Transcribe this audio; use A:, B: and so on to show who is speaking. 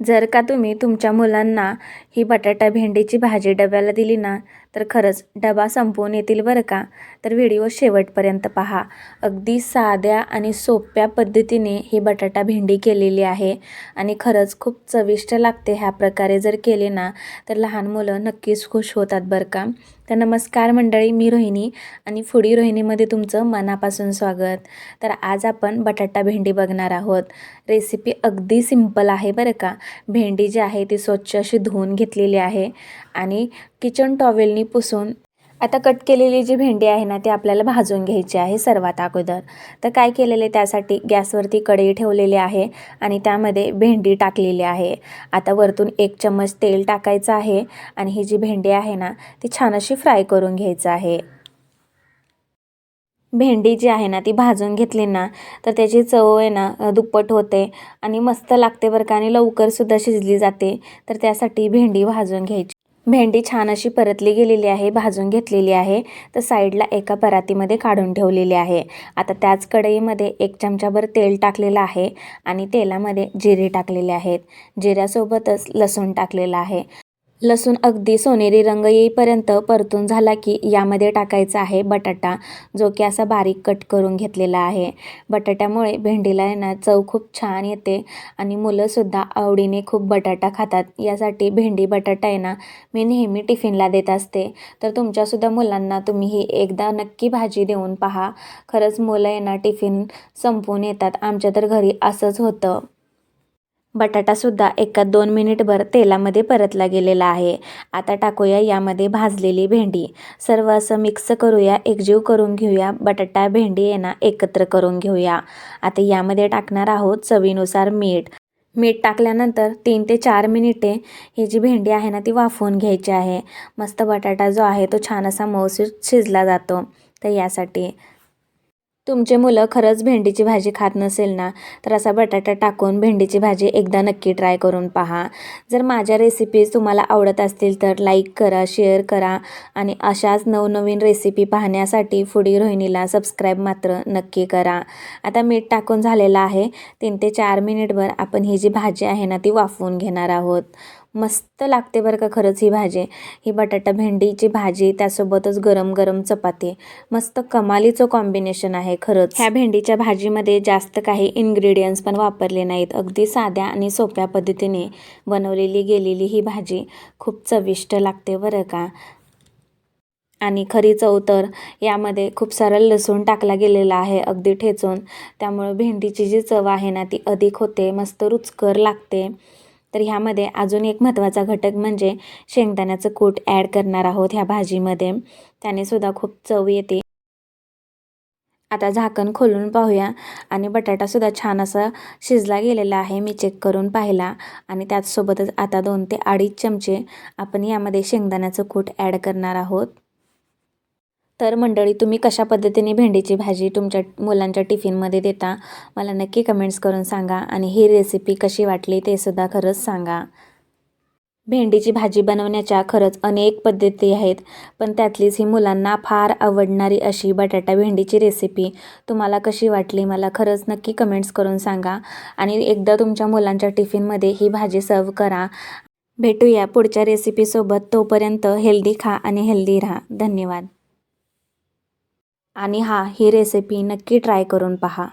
A: जर का तुम्ही तुमच्या मुलांना ही बटाटा भेंडीची भाजी डब्याला दिली ना तर खरंच डबा संपवून येतील बरं का? तर व्हिडिओ शेवटपर्यंत पहा. अगदी साध्या आणि सोप्या पद्धतीने ही बटाटा भेंडी केलेली आहे आणि खरंच खूप चविष्ट लागते ह्या प्रकारे जर केले ना तर लहान मुलं नक्कीच खुश होतात बरं का? तर नमस्कार मंडळी मी रोहिणी आणि फुडी रोहिणीमध्ये तुमचं मनापासून स्वागत. तर आज आपण बटाटा भेंडी बघणार आहोत. रेसिपी अगदी सिंपल आहे बरं का. भेंडी जी आहे ती स्वच्छ अशी धुवून घेतलेली आहे आणि किचन टॉवेलनी पुसून आता कट केलेली जी भेंडी आहे ना ती आपल्याला भाजून घ्यायची आहे सर्वात अगोदर. तर काय केलेलं आहे त्यासाठी गॅसवरती कढई ठेवलेली आहे आणि त्यामध्ये भेंडी टाकलेली आहे. आता वरतून एक चम्मच तेल टाकायचं आहे आणि ही जी भेंडी आहे ना ती छान अशी फ्राय करून घ्यायचं आहे. भेंडी जी आहे ना ती भाजून घेतली ना तर त्याची चव आहे ना दुप्पट होते आणि मस्त लागते बरं का आणि लवकरसुद्धा शिजली जाते. तर त्यासाठी भेंडी भाजून घ्यायची. भेंडी छान अशी परतली गेलेली आहे भाजून घेतलेली आहे. तर साईडला एका परातीमध्ये काढून ठेवलेली आहे. आता त्याच कढईमध्ये एक चमचाभर तेल टाकलेलं आहे आणि तेलामध्ये जिरे टाकलेले आहेत. जिऱ्यासोबतच लसूण टाकलेलं आहे. लसूण अगदी सोनेरी रंग येईपर्यंत परतून झाला की यामध्ये टाकायचा आहे बटाटा जो की असा बारीक कट करून घेतलेला आहे. बटाट्यामुळे भेंडीला येणं ना चव खूप छान येते आणि मुलंसुद्धा आवडीने खूप बटाटा खातात. यासाठी भेंडी बटाटा आहे ना मी नेहमी टिफिनला देत असते. तर तुमच्यासुद्धा मुलांना तुम्ही ही एकदा नक्की भाजी देऊन पहा. खरंच मुलं आहे ना टिफिन संपवून येतात. आमच्या तर घरी असंच होतं. बटाटासुद्धा एका दोन मिनिटभर तेलामध्ये परतला गेलेला आहे. आता टाकूया यामध्ये भाजलेली भेंडी. सर्व असं मिक्स करूया एकजीव करून घेऊया बटाटा भेंडी येणा एकत्र करून घेऊया. आता यामध्ये टाकणार आहोत चवीनुसार मीठ. मीठ टाकल्यानंतर तीन ते चार मिनिटे ही जी भेंडी आहे ना ती वाफवून घ्यायची आहे. मस्त बटाटा जो आहे तो छान असा मऊसूत शिजला जातो. तर यासाठी तुमचे मुलं खरंच भेंडीची भाजी खात नसेल ना तर असा बटाटा टाकून भेंडीची भाजी एकदा नक्की ट्राय करून पहा. जर माझ्या रेसिपीज तुम्हाला आवडत असतील तर लाईक करा शेअर करा आणि अशाच नवनवीन रेसिपी पाहण्यासाठी फुडी रोहिणीला सबस्क्राईब मात्र नक्की करा. आता मीठ टाकून झालेलं आहे. तीन ते चार मिनिटभर आपण ही जी भाजी आहे ना ती वाफवून घेणार आहोत. मस्त लागते बरं का खरंच ही भाजी. ही बटाटा भेंडीची भाजी त्यासोबतच गरम गरम चपाती. मस्त कमालीचं कॉम्बिनेशन आहे खरंच. ह्या भेंडीच्या भाजीमध्ये जास्त काही इन्ग्रेडियंट्स पण वापरले नाहीत. अगदी साध्या आणि सोप्या पद्धतीने बनवलेली गेलेली ही भाजी खूप चविष्ट लागते बरं का. आणि खरी चव तर यामध्ये खूप सारा लसूण टाकला गेलेला आहे अगदी ठेचून. त्यामुळं भेंडीची जी चव आहे ना ती अधिक होते मस्त रुचकर लागते. तर ह्यामध्ये अजून एक महत्त्वाचा घटक म्हणजे शेंगदाण्याचं कूट ॲड करणार आहोत ह्या भाजीमध्ये. त्याने सुद्धा खूप चव येते. आता झाकण खोलून पाहूया. आणि बटाटासुद्धा छान असा शिजला गेलेला आहे. मी चेक करून पाहिला. आणि त्याचसोबतच आता दोन ते अडीच चमचे आपण यामध्ये शेंगदाण्याचं कूट ॲड करणार आहोत. तर मंडळी तुम्ही कशा पद्धतीने भेंडीची भाजी तुमच्या मुलांच्या टिफिनमध्ये देता मला नक्की कमेंट्स करून सांगा आणि ही रेसिपी कशी वाटली ते सुद्धा खरंच सांगा. भेंडीची भाजी बनवण्याच्या खरंच अनेक पद्धती आहेत पण त्यातलीच ही मुलांना फार आवडणारी अशी बटाटा भेंडीची रेसिपी तुम्हाला कशी वाटली मला खरंच नक्की कमेंट्स करून सांगा आणि एकदा तुमच्या मुलांच्या टिफिनमध्ये ही भाजी सर्व करा. भेटूया पुढच्या रेसिपीसोबत तोपर्यंत हेल्दी खा आणि हेल्दी राहा. धन्यवाद. आणि हा ही रेसिपी नक्की ट्राय करून पहा.